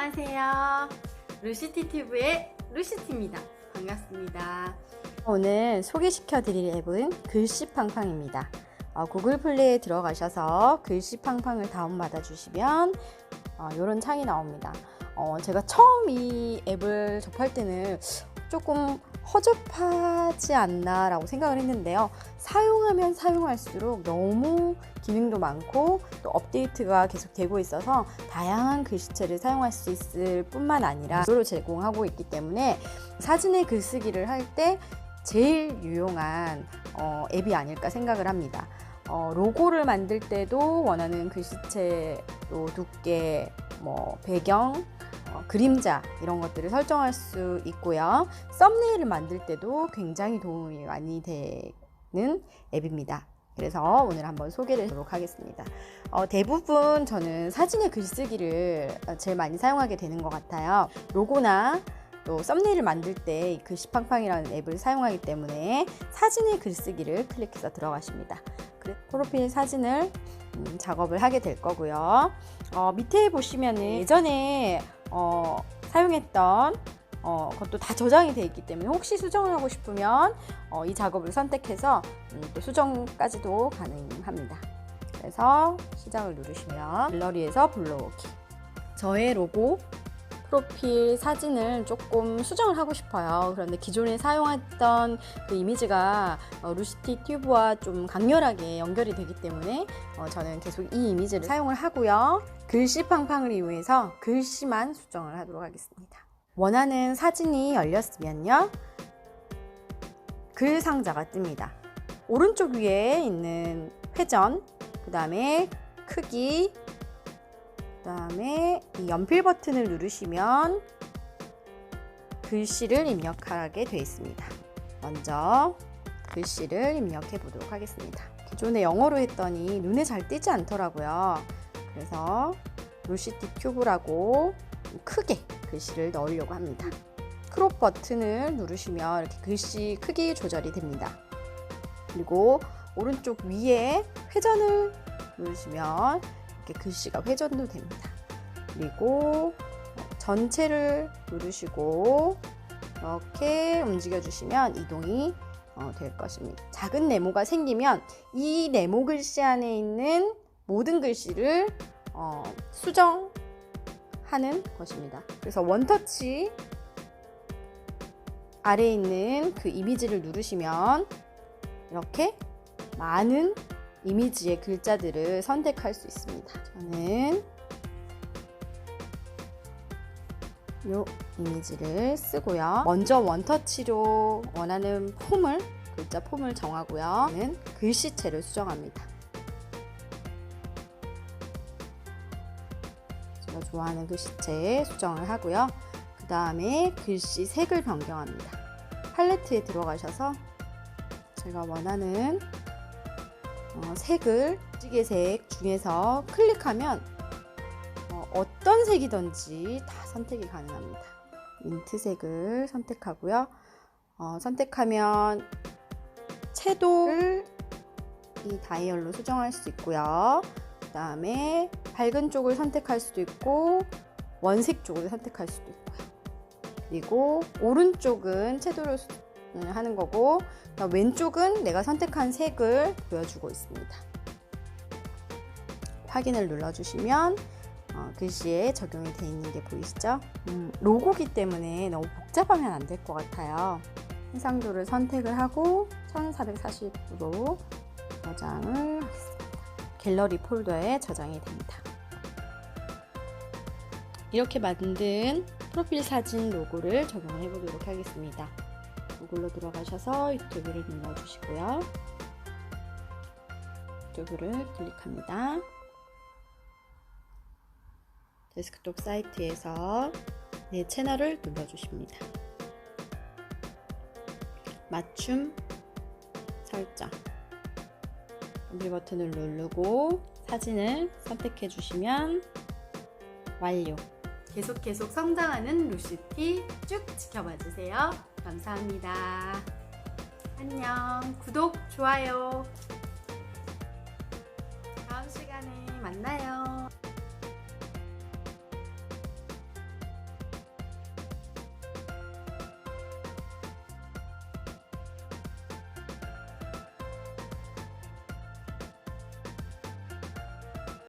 안녕하세요. 루시티튜브의 루시티입니다. 반갑습니다. 오늘 소개시켜 드릴 앱은 글씨팡팡입니다. 어, 구글 플레이에 들어가셔서 글씨팡팡을 다운받아 주시면 어, 이런 창이 나옵니다. 어, 제가 처음 이 앱을 접할 때는 조금 허접하지 않나라고 생각을 했는데요. 사용하면 사용할수록 너무 기능도 많고 또 업데이트가 계속 되고 있어서 다양한 글씨체를 사용할 수 있을 뿐만 아니라 무료로 제공하고 있기 때문에 사진의 글쓰기를 할 때 제일 유용한 어, 앱이 아닐까 생각을 합니다. 어, 로고를 만들 때도 원하는 글씨체 또 두께, 뭐 배경, 어, 그림자 이런 것들을 설정할 수 있고요. 썸네일을 만들 때도 굉장히 도움이 많이 되 는 앱입니다. 그래서 오늘 한번 소개를 해보도록 하겠습니다. 어, 대부분 저는 사진의 글쓰기를 제일 많이 사용하게 되는 것 같아요. 로고나 또 썸네일을 만들 때 글씨팡팡이라는 앱을 사용하기 때문에 사진의 글쓰기를 클릭해서 들어가십니다. 프로필 사진을 음, 작업을 하게 될 거고요. 어, 밑에 보시면은 예전에 어, 사용했던 어, 것도 다 저장이 되어 있기 때문에 혹시 수정을 하고 싶으면 어, 이 작업을 선택해서 음, 또 수정까지도 가능합니다. 그래서 시작을 누르시면 갤러리에서 불러오기. 저의 로고 프로필 사진을 조금 수정을 하고 싶어요. 그런데 기존에 사용했던 그 이미지가 어, 루시티 튜브와 좀 강렬하게 연결이 되기 때문에 어, 저는 계속 이 이미지를 사용을 하고요. 글씨 팡팡을 이용해서 글씨만 수정을 하도록 하겠습니다. 원하는 사진이 열렸으면요. 글 상자가 뜹니다. 오른쪽 위에 있는 회전, 그 다음에 크기, 그 다음에 이 연필 버튼을 누르시면 글씨를 입력하게 되어 있습니다. 먼저 글씨를 입력해 보도록 하겠습니다. 기존에 영어로 했더니 눈에 잘 띄지 않더라고요. 그래서 루시티 큐브라고 크게 글씨를 넣으려고 합니다. 크롭 버튼을 누르시면 이렇게 글씨 크기 조절이 됩니다. 그리고 오른쪽 위에 회전을 누르시면 이렇게 글씨가 회전도 됩니다. 그리고 전체를 누르시고 이렇게 움직여 주시면 이동이 어, 될 것입니다. 작은 네모가 생기면 이 네모 글씨 안에 있는 모든 글씨를 어, 수정 하는 것입니다. 그래서 원터치 아래에 있는 그 이미지를 누르시면 이렇게 많은 이미지의 글자들을 선택할 수 있습니다. 저는 이 이미지를 쓰고요. 먼저 원터치로 원하는 폼을 글자 폼을 정하고요. 저는 글씨체를 수정합니다. 좋아하는 글씨체 수정을 하고요. 그 다음에 글씨 색을 변경합니다. 팔레트에 들어가셔서 제가 원하는 어, 색을 무지개색 중에서 클릭하면 어, 떤 색이든지 다 선택이 가능합니다. 민트색을 선택하고요. 어, 선택하면 채도를 이 다이얼로 수정할 수 있고요. 그 다음에 밝은 쪽을 선택할 수도 있고 원색 쪽을 선택할 수도 있고요. 그리고 오른쪽은 채도를 수- 음, 하는 거고 왼쪽은 내가 선택한 색을 보여주고 있습니다. 확인을 눌러주시면 어, 글씨에 적용이 되어 있는 게 보이시죠? 음, 로고기 때문에 너무 복잡하면 안 될 것 같아요. 해상도를 선택을 하고 1440도 저장을 하겠습니다. 갤러리 폴더에 저장이 됩니다. 이렇게 만든 프로필 사진 로고를 적용해 보도록 하겠습니다. 구글로 들어가셔서 유튜브를 눌러주시고요. 유튜브를 클릭합니다. 데스크톱 사이트에서 내 채널을 눌러주십니다. 맞춤 설정 연필 버튼을 누르고 사진을 선택해 주시면 완료. 계속 계속 성장하는 루시티 쭉 지켜봐 주세요. 감사합니다. 안녕. 구독, 좋아요. 다음 시간에 만나요.